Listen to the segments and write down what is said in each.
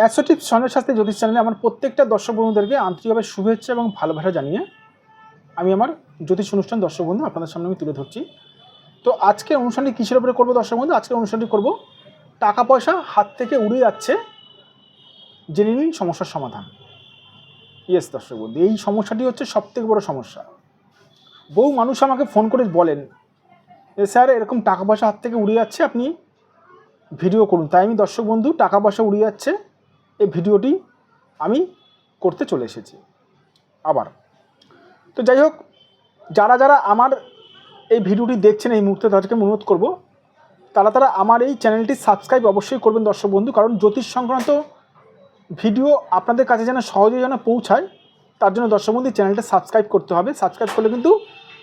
অ্যাসোটিভ স্বর্ণের শাস্ত্রী জ্যোতিষ চ্যানেলে আমার প্রত্যেকটা দর্শক বন্ধুদেরকে আন্তরিকভাবে শুভেচ্ছা এবং ভালোবাসা জানিয়ে আমি আমার জ্যোতিষ অনুষ্ঠান দর্শক বন্ধু আপনাদের সামনে আমি তুলে ধরছি। তো আজকের অনুষ্ঠানটি কিসের উপরে করব দর্শক বন্ধু? আজকের অনুষ্ঠানটি করব টাকা পয়সা হাত থেকে উড়ে যাচ্ছে, জেনে নিন সমস্যার সমাধান। ইয়েস দর্শক বন্ধু, এই সমস্যাটি হচ্ছে সবথেকে বড় সমস্যা। বহু মানুষ আমাকে ফোন করে বলেন যে স্যার, এরকম টাকা পয়সা হাত থেকে উড়ে যাচ্ছে, আপনি ভিডিও করুন। তাই আমি দর্শক বন্ধু, টাকা পয়সা উড়ে যাচ্ছে এই ভিডিওটি আমি করতে চলে এসেছি আবার। তো যাই হোক, যারা যারা আমার এই ভিডিওটি দেখছেন এই মুহূর্তে তাদেরকে অনুরোধ করব, তারা তারা আমার এই চ্যানেলটি সাবস্ক্রাইব অবশ্যই করবেন দর্শক বন্ধু, কারণ জ্যোতিষ সংক্রান্ত ভিডিও আপনাদের কাছে যেন সহজে যেন পৌঁছায়, তার জন্য দর্শক বন্ধু চ্যানেলটা সাবস্ক্রাইব করতে হবে। সাবস্ক্রাইব করলে কিন্তু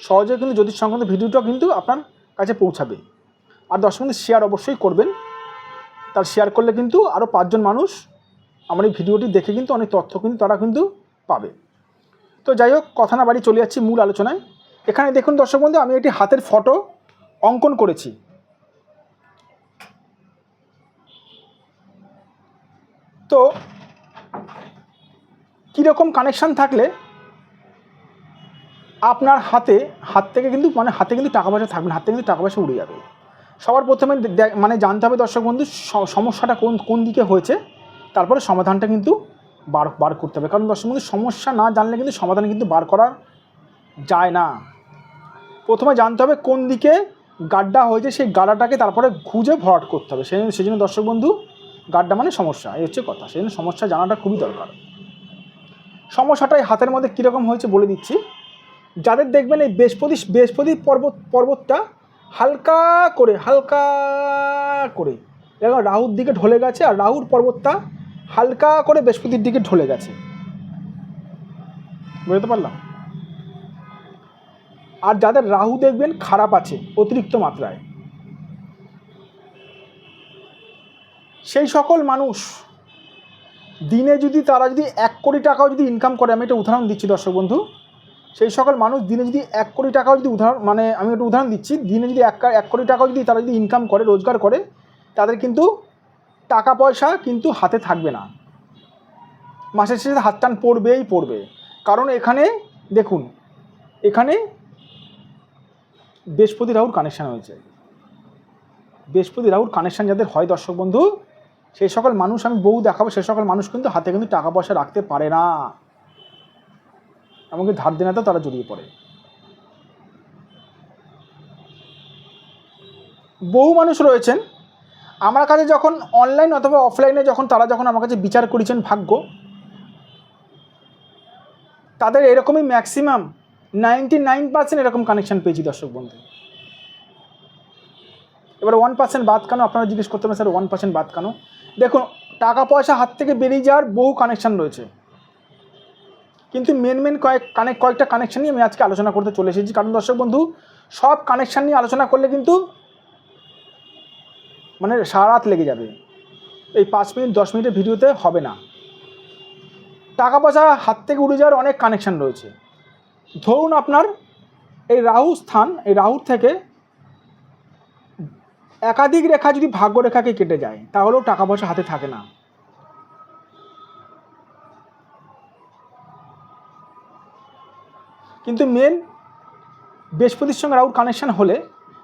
সহজে কিন্তু জ্যোতিষ সংক্রান্ত ভিডিওটা কিন্তু আপনার কাছে পৌঁছাবে। আর দর্শক বন্ধু শেয়ার অবশ্যই করবেন। তার শেয়ার করলে কিন্তু আরও পাঁচজন মানুষ আমার এই ভিডিওটি দেখে কিন্তু অনেক তথ্য কিন্তু তারা কিন্তু পাবে। তো যাই হোক, কথা না বাড়ি চলে যাচ্ছি মূল আলোচনায়। এখানে দেখুন দর্শক বন্ধু, আমি একটি হাতের ফটো অঙ্কন করেছি। তো কীরকম কানেকশান থাকলে আপনার হাতে, হাত থেকে কিন্তু মানে হাতে কিন্তু টাকা পয়সা থাকবে হাত কিন্তু টাকা পয়সা উড়ে যাবে। সবার প্রথমে মানে জানতে হবে দর্শক বন্ধু সমস্যাটা কোন কোন দিকে হয়েছে? তারপরে সমাধানটা কিন্তু বার বার করতে হবে। কারণ দর্শক বন্ধু, সমস্যা না জানলে কিন্তু সমাধান কিন্তু বার করা যায় না। প্রথমে জানতে হবে কোন দিকে গাড্ডা হয়েছে, সেই গাড্ডাটাকে তারপরে খুঁজে ভরাট করতে হবে। সেই সেই জন্য দর্শক বন্ধু, গাড্ডা মানে সমস্যা, এই হচ্ছে কথা। সেই জন্য সমস্যা জানাটা খুবই দরকার। সমস্যাটাই হাতের মধ্যে কীরকম হয়েছে বলে দিচ্ছি। যাদের দেখবেন এই বৃহস্পতি বৃহস্পতি পর্বত পর্বতটা হালকা করে হালকা করে। দেখো রাহুর দিকে ঢলে গেছে আর রাহুর পর্বতটা হালকা করে বৃহস্পতির দিকে ঢলে গেছে। বুঝতে পারলাম? আর যাদের রাহু দেখবেন খারাপ আছে, অতিরিক্ত মাত্রায়। সেই সকল মানুষ দিনে যদি তারা যদি এক কোটি টাকাও যদি ইনকাম করে, আমি একটা উদাহরণ দিচ্ছি দর্শক বন্ধু। সেই সকল মানুষ দিনে যদি এক কোটি টাকাও যদি উদাহরণ মানে আমি একটা উদাহরণ দিচ্ছি, দিনে যদি এক এক কোটি টাকাও যদি তারা যদি ইনকাম করে, রোজগার করে, তাদের কিন্তু টাকা পয়সা কিন্তু হাতে থাকবে না। মাসের শেষে হাত টান পড়বেই পড়বে। কারণ এখানে, দেখুন, এখানে বৃহস্পতি রাহুর কানেকশান হয়েছে। বৃহস্পতি রাহুর কানেকশান যাদের হয় দর্শক বন্ধু, সেই সকল মানুষ আমি বহু দেখাবো, সেই সকল মানুষ কিন্তু হাতে কিন্তু টাকা পয়সা রাখতে পারে না। এমনকি ধার দেনাতেও তারা জড়িয়ে পড়ে। বহু মানুষ রয়েছেন আমার কাছে যখন অনলাইন অথবা অফলাইনে যখন তারা যখন আমার কাছে বিচার করেছেন ভাগ্য, তাদের এরকমই ম্যাক্সিমাম নাইনটি নাইন পার্সেন্ট এরকম কানেকশান পেয়েছি দর্শক বন্ধু। এবার ওয়ান পার্সেন্ট বাদ কেন? আপনারা জিজ্ঞেস করতে পারেন, স্যার ওয়ান পার্সেন্ট বাদ কেন? দেখুন টাকা পয়সা হাত থেকে বেরিয়ে যাওয়ার বহু কানেকশান রয়েছে। কিন্তু মেন মেন কয়েক কানেক কয়েকটা কানেকশান নিয়ে আমি আজকে আলোচনা করতে চলে এসেছি। কারণ দর্শক বন্ধু, সব কানেকশান নিয়ে আলোচনা করলে কিন্তু মানে সারা রাত লেগে যাবে। এই পাঁচ মিনিট, দশ মিনিটের ভিডিওতে হবে না। টাকা পয়সা হাত থেকে উড়ে যাওয়ার অনেক কানেকশান রয়েছে। ধরুন আপনার এই রাহু স্থান, এই রাহুর থেকে একাধিক রেখা যদি ভাগ্য রেখাকে কেটে যায়, তাহলেও টাকা পয়সা হাতে থাকে না। কিন্তু মেন বৃহস্পতির সঙ্গে রাহুর কানেকশান হলে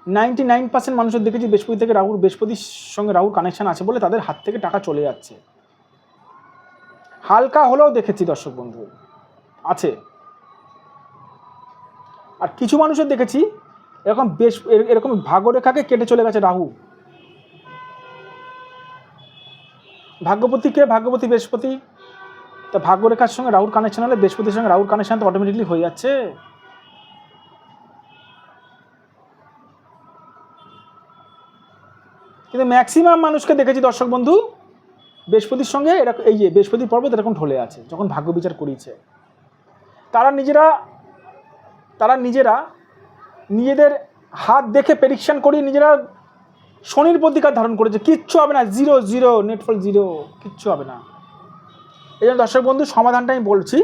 নাইনটি নাইন পার্সেন্ট মানুষের দেখেছি বৃহস্পতি থেকে রাহুর, বৃহস্পতির সঙ্গে রাহুর কানেকশান আছে বলে তাদের হাত থেকে টাকা চলে যাচ্ছে। হালকা হলেও দেখেছি দর্শক বন্ধু, আছে। আর কিছু মানুষের দেখেছি, এরকম বেশ, এর- এরকম ভাগ্যরেখাকে কেটে চলে গেছে রাহু। ভাগ্যপতি কে? ভাগ্যপতি বৃহস্পতি। তা ভাগ্যরেখার সঙ্গে রাহুর কানেকশন হলে বৃহস্পতির সঙ্গে রাহুর কানেকশন তো অটোমেটিকলি হয়ে যাচ্ছে। কিন্তু ম্যাক্সিমাম মানুষকে দেখেছি দর্শক বন্ধু, বৃহস্পতির সঙ্গে এরকম এই যে বৃহস্পতির পর্বত এরকম ঢলে আছে, যখন ভাগ্য বিচার করিয়েছে। তারা নিজেরা তারা নিজেরা নিজেদের হাত দেখে প্রেডিকশন করিয়ে নিজেরা শনির প্রতিকার ধারণ করেছে। কিচ্ছু হবে না জিরো জিরো নেটফল জিরো কিচ্ছু হবে না। এই জন্য দর্শক বন্ধু, সমাধানটা আমি বলছি,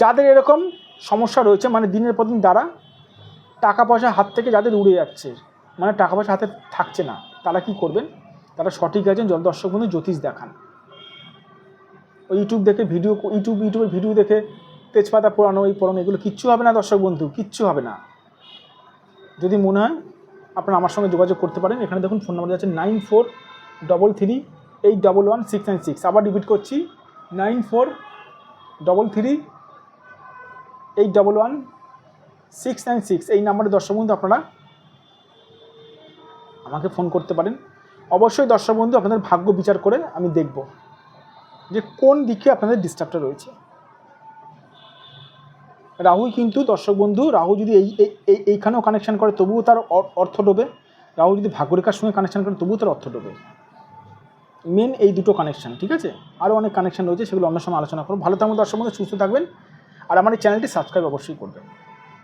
যাদের এরকম সমস্যা রয়েছে মানে দিনের পর দিন দ্বারা টাকা পয়সা হাত থেকে যাদের উড়ে যাচ্ছে মানে টাকা পয়সা হাতে থাকছে না। তারা কি করবেন? তারা সঠিক আছেন জন দর্শক বন্ধু জ্যোতিষ দেখান। ওই ইউটিউব দেখে ভিডিও ইউটিউব ইউটিউবের ভিডিও দেখে তেজপাতা পোড়ানো, এই পোড়ানো, এগুলো কিচ্ছু হবে না দর্শক বন্ধু, কিচ্ছু হবে না। যদি মনে হয় আপনারা আমার সঙ্গে যোগাযোগ করতে পারেন, এখানে দেখুন ফোন নাম্বার আছে nine four double three eight double one six nine six আবার রিপিট করছি nine four double three eight double one six nine six এই নাম্বারে দর্শক বন্ধু আপনারা আমাকে ফোন করতে পারেন। অবশ্যই দর্শক বন্ধু, আপনাদের ভাগ্য বিচার করে আমি দেখব যে কোন দিকে আপনাদের ডিস্টার্বটা রয়েছে। রাহু কিন্তু, দর্শক বন্ধু রাহু যদি এই, এই- এই, এইখানেও কানেকশান করে, তবুও তার অর- অর্থ ডোবে। রাহু যদি ভাগ্যরেখার সঙ্গে কানেকশান করে, তবুও তার অর্থ ডোবে। মেন এই দুটো কানেকশান ঠিক আছে? আরও অনেক কানেকশন রয়েছে, সেগুলো অন্য সময় আলোচনা করব। ভালো থাকবেন দর্শক বন্ধু, সুস্থ থাকবেন। আর আমার এই চ্যানেলটি সাবস্ক্রাইব অবশ্যই করবেন।